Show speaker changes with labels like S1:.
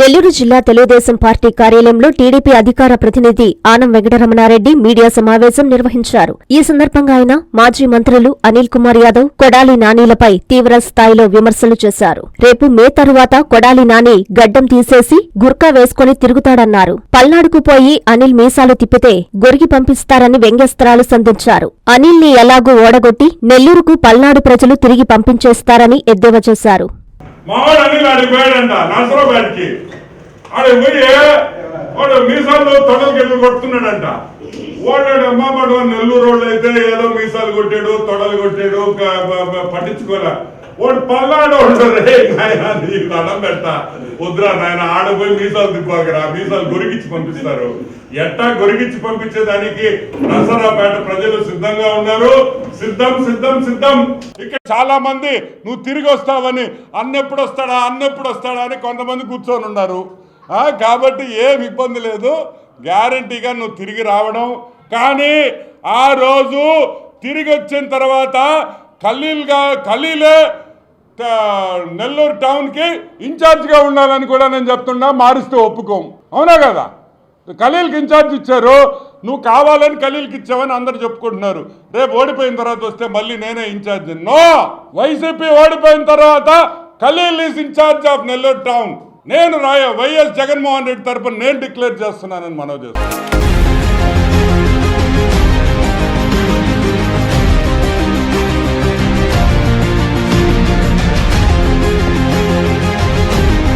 S1: నెల్లూరు జిల్లా తెలుగుదేశం పార్టీ కార్యాలయంలో టీడీపీ అధికార ప్రతినిధి ఆనం వెంకటరమణారెడ్డి మీడియా సమావేశం నిర్వహించారు. ఈ సందర్భంగా ఆయన మాజీ మంత్రులు అనిల్ కుమార్ యాదవ్ కొడాలి నానీలపై తీవ్ర స్థాయిలో విమర్శలు చేశారు. రేపు మే తరువాత కొడాలి నాని గడ్డం తీసేసి గుర్కా వేసుకుని తిరుగుతాడన్నారు. పల్నాడుకు పోయి అనిల్ మీసాలు తిప్పితే గొరిగి పంపిస్తారని వ్యంగ్యస్త్రాలు సంధించారు. అనిల్ని ఎలాగూ ఓడగొట్టి నెల్లూరుకు పల్నాడు ప్రజలు తిరిగి పంపించేస్తారని ఎద్దేవా చేశారు.
S2: మావాడు అనిల్ ఆడికి పోయాడంట నరసరావుపేటకి ఆడికి పోయి వాడు మీసాలు తొడలు వెళ్ళి కొడుతున్నాడంట వాడాడు అమ్మాడు నెల్లూరు వాళ్ళు అయితే ఏదో మీసాలు కొట్టాడు తొడలు కొట్టాడు పట్టించుకోలే. వాడు పల్లాడు ఉంటాడు రే నాయన నీకు వద్దురా నాయన ఆడపోయి మీసాలు తిప్పాకరా మీసాలు గొరిగిచ్చి పంపిస్తారు. ఎట్టా గొరిగిచ్చి పంపించేదానికి నరసరావుపేట ప్రజలు సిద్ధంగా ఉన్నారు. సిద్ధం సిద్ధం సిద్ధం. ఇక్కడ చాలా మంది నువ్వు తిరిగి వస్తావని అన్నెప్పుడు వస్తాడా అన్నెప్పుడు వస్తాడా అని కొంతమంది కూర్చొని ఉన్నారు. కాబట్టి ఏం ఇబ్బంది లేదు. గ్యారంటీగా నువ్వు తిరిగి రావడం. కానీ ఆ రోజు తిరిగి వచ్చిన తర్వాత ఖలీల్గా ఖలీలే నెల్లూరు టౌన్కి ఇన్ఛార్జ్గా ఉండాలని కూడా నేను చెప్తున్నా మారుస్తూ ఒప్పుకోం. అవునా కదా? ఖలీల్కి ఇన్ఛార్జ్ ఇచ్చారు నువ్వు కావాలని ఖలీల్కి ఇచ్చావని అందరు చెప్పుకుంటున్నారు. రేపు ఓడిపోయిన తర్వాత వస్తే మళ్ళీ నేనే ఇన్ఛార్జ్. నో! వైసీపీ ఓడిపోయిన తర్వాత Khaleel is in-charge of Nellore town. నేను రాయ వైఎస్ జగన్మోహన్ రెడ్డి తరపున నేను డిక్లేర్ చేస్తున్నానని మనవి చేస్తున్నాను.